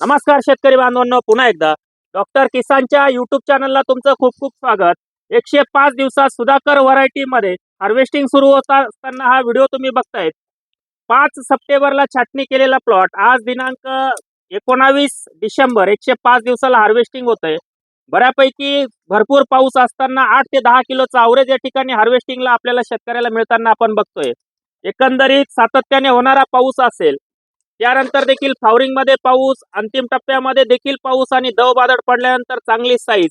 नमस्कार शेतकरी बांधवांनो पुन्हा एकदा. डॉक्टर किसानच्या युट्यूब चॅनलला तुमचं खूप खूप स्वागत. एकशे पाच दिवसात सुधाकर व्हरायटीमध्ये हार्वेस्टिंग सुरू होत असताना हा व्हिडिओ तुम्ही बघतायत. पाच सप्टेंबरला छाटणी केलेला प्लॉट आज दिनांक एकोणावीस डिसेंबर एकशे पाच दिवसाला हार्वेस्टिंग होतंय. बऱ्यापैकी भरपूर पाऊस असताना आठ ते दहा किलो अवरेज या ठिकाणी हार्वेस्टिंगला आपल्याला शेतकऱ्याला मिळताना आपण बघतोय. एकंदरीत सातत्याने होणारा पाऊस असेल त्यानंतर देखील फ्लॉवरिंगमध्ये पाऊस अंतिम टप्प्यामध्ये देखील पाऊस आणि दव बादळ पडल्यानंतर चांगली साईज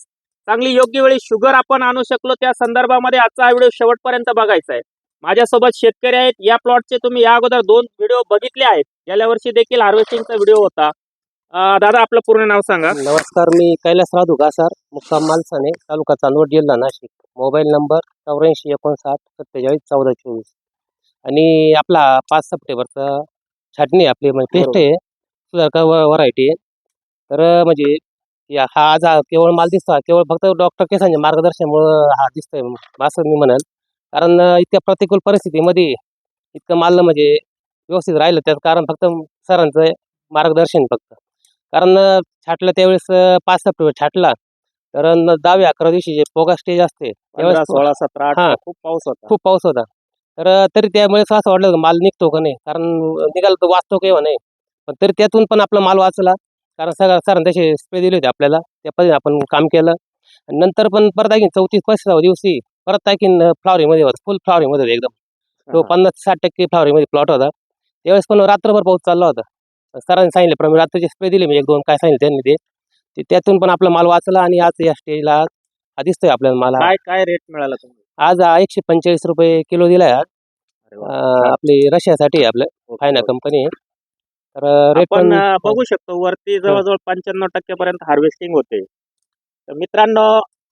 चांगली योग्य वेळी शुगर आपण आणू शकलो त्या संदर्भामध्ये आजचा हा व्हिडिओ शेवटपर्यंत बघायचा आहे. माझ्यासोबत शेतकरी आहेत. या प्लॉटचे तुम्ही या अगोदर दोन व्हिडिओ बघितले आहेत. गेल्या वर्षी देखील हार्वेस्टिंगचा व्हिडिओ होता. दादा आपलं पूर्ण नाव सांगा. नमस्कार मी कैलासराव दुगासार मुक्काम मालसाने तालुका चांदवड जिल्हा नाशिक. मोबाईल नंबर चौऱ्याऐंशी एकोणसाठ सत्तेचाळीस चौदा चोवीस. आणि आपला पाच सप्टेंबरचा छाटणी आहे आपली म्हणजे टेस्ट आहे सुधारका व्हरायटी आहे. तर म्हणजे या हा आज हा केवळ माल दिसतो हा केवळ फक्त डॉक्टर केसांच्या मार्गदर्शनामुळं हा दिसतोय असं मी म्हणेल. कारण इतक्या प्रतिकूल परिस्थितीमध्ये इतकं माल म्हणजे व्यवस्थित राहिलं त्याचं कारण फक्त सरांचं मार्गदर्शन फक्त. कारण छाटलं त्यावेळेस पाच सप्टेंबर छाटला तर दहाव्या अकरा दिवशी जे पोगा स्टेज असते सोळा सतरा हा. खूप पाऊस होता. खूप पाऊस होता. तर तरी त्यामुळे असं वाटलं माल निघतो का नाही? कारण निघाला तो वाचतो किंवा नाही पण तरी त्यातून पण आपला माल वाचला. कारण सगळं सरांनी तसे स्प्रे दिले होते आपल्याला. त्या पद्धतीने आपण काम केलं. आणि नंतर पण परत आणखी चौतीस पस्तीसाव्या दिवसी परत आणखीन फ्लॉवरिंगमध्ये होता. फुल फ्लॉवरिंगमध्ये होता एकदम. तो. पन्नास साठ टक्के फ्लॉवरिंगमध्ये प्लॉट होता. त्यावेळेस पण रात्रभर पाऊस चालला होता. सरांनी सांगितले प्रमाणे रात्रीचे स्प्रे दिले मी एक दोन काय सांगितले त्यांनी ते. त्यातून पण आपला माल वाचला आणि आज या स्टेजला दिसतोय आपल्याला माल. काय काय रेट मिळाला तुम्हाला? आज एकशे पंचेचाळीस रुपये किलो दिलाय आज. अं, आपली रशियासाठी आहे आपलं फायना कंपनी आहे. तर रेट आपण पण अं, बघू शकतो वरती जवळजवळ पंच्याण्णव टक्क्यापर्यंत हार्वेस्टिंग होते. तर मित्रांनो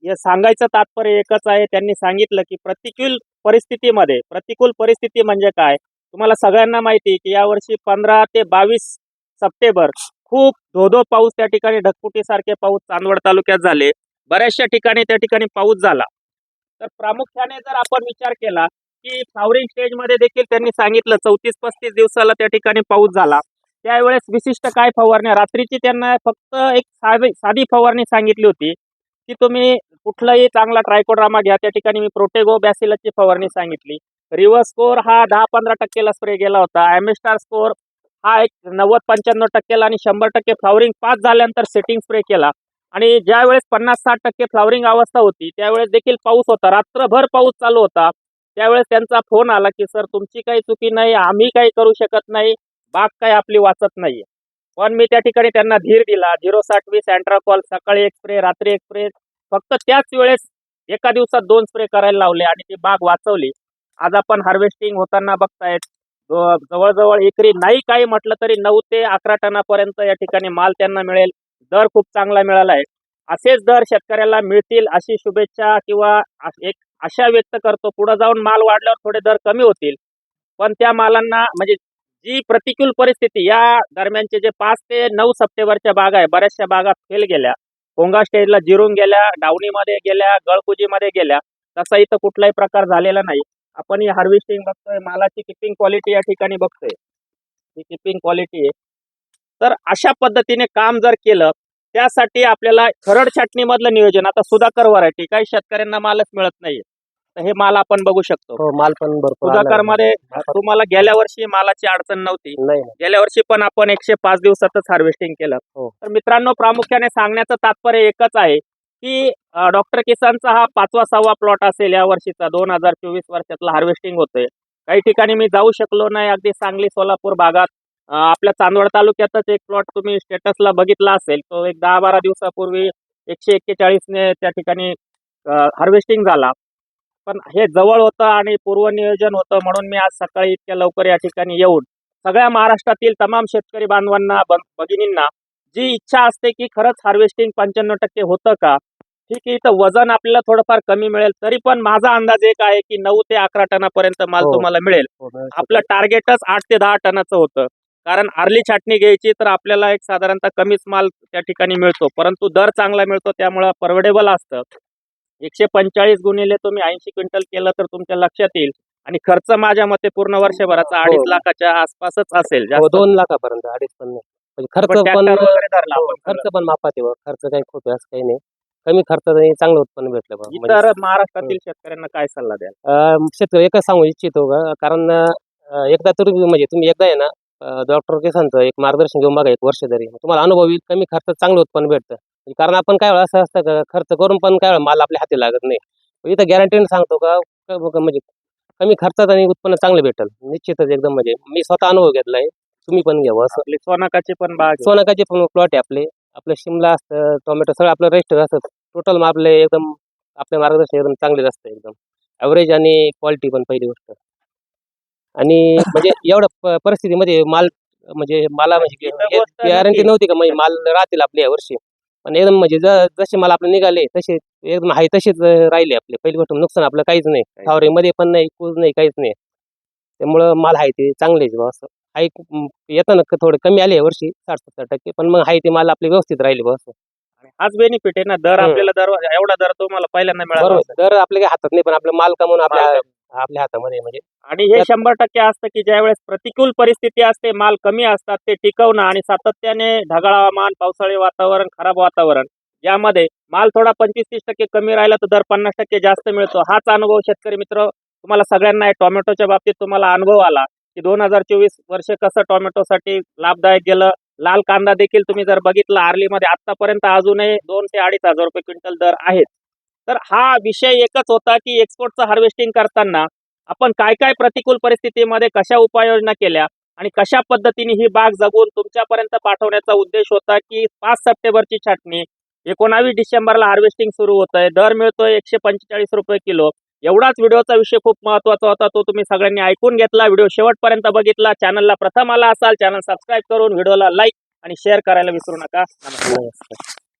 हे सांगायचं तात्पर्य एकच आहे त्यांनी सांगितलं की प्रतिकूल परिस्थितीमध्ये प्रतिकूल परिस्थिती म्हणजे काय? तुम्हाला सगळ्यांना माहिती आहे की यावर्षी पंधरा ते बावीस सप्टेंबर खूप धोधो पाऊस त्या ठिकाणी ढगफुटीसारखे पाऊस चांदवड तालुक्यात झाले. बऱ्याचशा ठिकाणी त्या ठिकाणी पाऊस झाला. तर प्रामुख्याने जर आपण विचार केला की फ्लावरिंग स्टेजमध्ये देखील त्यांनी सांगितलं चौतीस पस्तीस दिवसाला त्या ठिकाणी पाऊस झाला. त्यावेळेस विशिष्ट काय फवारणी रात्रीची त्यांना फक्त एक साधी साधी फवारणी सांगितली होती की तुम्ही कुठलाही चांगला ट्रायकोड्रामा घ्या त्या ठिकाणी मी प्रोटेगो बॅसिलची फवारणी सांगितली. रिव्हर्स स्कोर हा दहा पंधरा टक्केला स्प्रे गेला होता. ॲमेस्टार स्कोर हा एक नव्वद पंच्याण्णव टक्केला आणि शंभर टक्के फ्लावरिंग पास झाल्यानंतर सेटिंग स्प्रे केला. आणि ज्या वेळेस पन्नास साठ टक्के फ्लावरिंग अवस्था होती त्यावेळेस देखील पाऊस होता. रात्रभर पाऊस चालू होता. त्यावेळेस त्यांचा फोन आला की सर तुमची काही चुकी नाही आम्ही काही करू शकत नाही बाग काय आपली वाचत नाहीये. पण मी त्या ठिकाणी त्यांना धीर दिला. झिरो साठ वीस अँट्राकॉल सकाळी एक स्प्रे रात्री एक स्प्रे फक्त त्याच वेळेस एका दिवसात दोन स्प्रे करायला लावले आणि ती बाग वाचवली. आज आपण हार्वेस्टिंग होताना बघतायत जवळजवळ एकरी नाही काही म्हटलं तरी नऊ ते अकरा टनापर्यंत या ठिकाणी माल त्यांना मिळेल. दर खूप चांगला मिळाला आहे. असेच दर शेतकऱ्याला मिळतील अशी शुभेच्छा किंवा एक आशा व्यक्त करतो पुढे जाऊन माल वाढल्यावर थोडे दर कमी होतील. पण त्या मालांना म्हणजे जी प्रतिकूल परिस्थिती या दरम्यानचे जे पाच ते नऊ सप्टेंबरच्या बागा आहे बऱ्याचशा बागा फेल गेल्या. कोंगा स्टेजला जिरून गेल्या डावणीमध्ये गेल्या गळकुजीमध्ये गेल्या. तसा इथं कुठलाही प्रकार झालेला नाही. आपण ही हार्वेस्टिंग बघतोय मालाची किपिंग क्वालिटी या ठिकाणी बघतोय. ही किपिंग क्वालिटी आहे. तर अशा पद्धतीने काम जर केलं त्यासाठी आपल्याला खरड छाटणीमधलं नियोजन आता सुधाकर व्हरायटी काही शेतकऱ्यांना मालच मिळत नाहीये तर हे माल आपण बघू शकतो हो माल पण सुधाकर. मध्ये तुम्हाला गेल्या वर्षी मालाची अडचण नव्हती. गेल्या वर्षी पण आपण एकशे पाच दिवसातच हार्वेस्टिंग केलं हो. तर मित्रांनो प्रामुख्याने सांगण्याचं तात्पर्य एकच आहे की डॉक्टर किसानचा हा पाचवा सहावा प्लॉट असेल या वर्षीचा दोन हजार चोवीस वर्षातला हार्वेस्टिंग होतोय काही ठिकाणी मी जाऊ शकलो नाही अगदी सांगली सोलापूर भागात आपल्या चांदवड तालुक्यातच एक प्लॉट तुम्ही स्टेटसला बघितला असेल तो एक दहा बारा दिवसापूर्वी एकशे एक्केचाळीसने त्या ठिकाणी हार्वेस्टिंग झाला पण हे जवळ होतं आणि पूर्वनियोजन होतं म्हणून मी आज सकाळी इतक्या लवकर या ठिकाणी येऊन सगळ्या महाराष्ट्रातील तमाम शेतकरी बांधवांना भगिनींना जी इच्छा असते की खरंच हार्वेस्टिंग पंच्याण्णव टक्के होतं का ठीक आहे इथं वजन आपल्याला थोडंफार कमी मिळेल तरी पण माझा अंदाज एक आहे की नऊ ते अकरा टनापर्यंत माल हो. तुम्हाला मिळेल हो. आपलं टार्गेटच आठ ते दहा टनाचं होतं कारण आर्ली छाटणी घ्यायची तर आपल्याला एक साधारणतः कमीच माल त्या ठिकाणी मिळतो. परंतु दर चांगला मिळतो त्यामुळं परवडेबल असतं. एकशे पंचेचाळीस गुणिले तुम्ही ऐंशी क्विंटल केलं तर तुमच्या लक्षात येईल. आणि खर्च माझ्या मते पूर्ण वर्षभराचा हो. अडीच लाखाच्या आसपासच असेल हो, दोन लाखापर्यंत अडीच पण नाही. म्हणजे खर्च पण हो, खर्च पण मापात. खर्च काही खूप असं काही नाही. कमी खर्चात आणि चांगलं उत्पन्न भेटलं बा. म्हणजे महाराष्ट्रातील शेतकऱ्यांना काय सल्ला द्याल? शेतकरी एकच सांगू इच्छितो कारण एकदा तरी म्हणजे तुम्ही एकदा आहे ना डॉक्टर केसांचं एक मार्गदर्शन घेऊन बघा एक वर्ष तरी तुम्हाला अनुभव येईल कमी खर्चात चांगलं उत्पन्न भेटतं. कारण आपण काय वेळा असं असतं का खर्च करून पण काय वेळा माल आपल्या हाती लागत नाही. इथं गॅरंटीने सांगतो का म्हणजे कमी खर्चात आणि उत्पन्न चांगलं भेटेल. निश्चितच एकदम म्हणजे मी स्वतः अनुभव घेतलाय. तुम्ही पण घ्यावं असं सोनाकाची पण बाग आहे. सोनाकाचे पण प्लॉट आहे आपले. आपलं शिमला असतं टोमॅटो सगळं आपलं रजिस्टर असतं. टोटल आपले एकदम आपले मार्गदर्शन एकदम चांगलेच असतं एकदम. ॲव्हरेज आणि क्वालिटी पण पहिली गोष्ट. आणि म्हणजे एवढ्या परिस्थितीमध्ये माल म्हणजे मला म्हणजे गॅरंटी. नव्हती का? म्हणजे माल राहतील आपले यावर्षी पण एकदम म्हणजे जसे माल आपले निघाले तसे एकदम हाय तसेच राहिले आपले. पहिली गोष्ट नुकसान आपलं काहीच नाही. काहीच मध्ये पण नाही कूज नाही काहीच नाही. त्यामुळं माल आहे ते चांगलेच बा असं. हाय येतं ना थोडे कमी आले यावर्षी साठ सत्तर टक्के. पण मग हाय ते माल आपले व्यवस्थित राहिले बा असं. हाच बेनिफिट आहे ना दर. आपल्याला दर एवढा दर तुम्हाला पहिल्यांदा मिळाला दर आपल्या काही हातात नाही पण आपलं माल कमवून आपल्या आपल्या हातामध्ये म्हणजे आणि हे शंभर टक्के असतं की ज्यावेळेस प्रतिकूल परिस्थिती असते माल कमी असतात ते टिकवणं आणि सातत्याने ढगाळ हवामान पावसाळी वातावरण खराब वातावरण यामध्ये माल थोडा पंचवीस तीस टक्के कमी राहिला तर दर पन्नास टक्के जास्त मिळतो. हाच अनुभव शेतकरी मित्र तुम्हाला सगळ्यांना आहे. टोमॅटोच्या बाबतीत तुम्हाला अनुभव आला की दोन हजार चोवीस वर्ष कसं टोमॅटोसाठी लाभदायक गेलं. लाल कांदा देखील तुम्ही जर बघितला आर्लीमध्ये आतापर्यंत अजूनही दोन ते अडीच हजार रुपये क्विंटल दर आहेत. तर हा विषय एकच होता की एक्सपोर्टचं हार्वेस्टिंग करताना आपण काय काय प्रतिकूल परिस्थितीमध्ये कशा उपाययोजना केल्या आणि कशा पद्धतीने ही बाग जगून तुमच्यापर्यंत पाठवण्याचा उद्देश होता की पाच सप्टेंबरची छाटणी एकोणावीस डिसेंबरला हार्वेस्टिंग सुरू होत आहे दर मिळतोय एकशे पंचेचाळीस रुपये किलो. एवढाच व्हिडिओचा विषय खूप महत्त्वाचा होता तो तुम्ही सगळ्यांनी ऐकून घेतला. व्हिडिओ शेवटपर्यंत बघितला. चॅनलला प्रथम आला असाल चॅनल सबस्क्राईब करून व्हिडिओला लाईक आणि शेअर करायला विसरू नका. नमस्कार.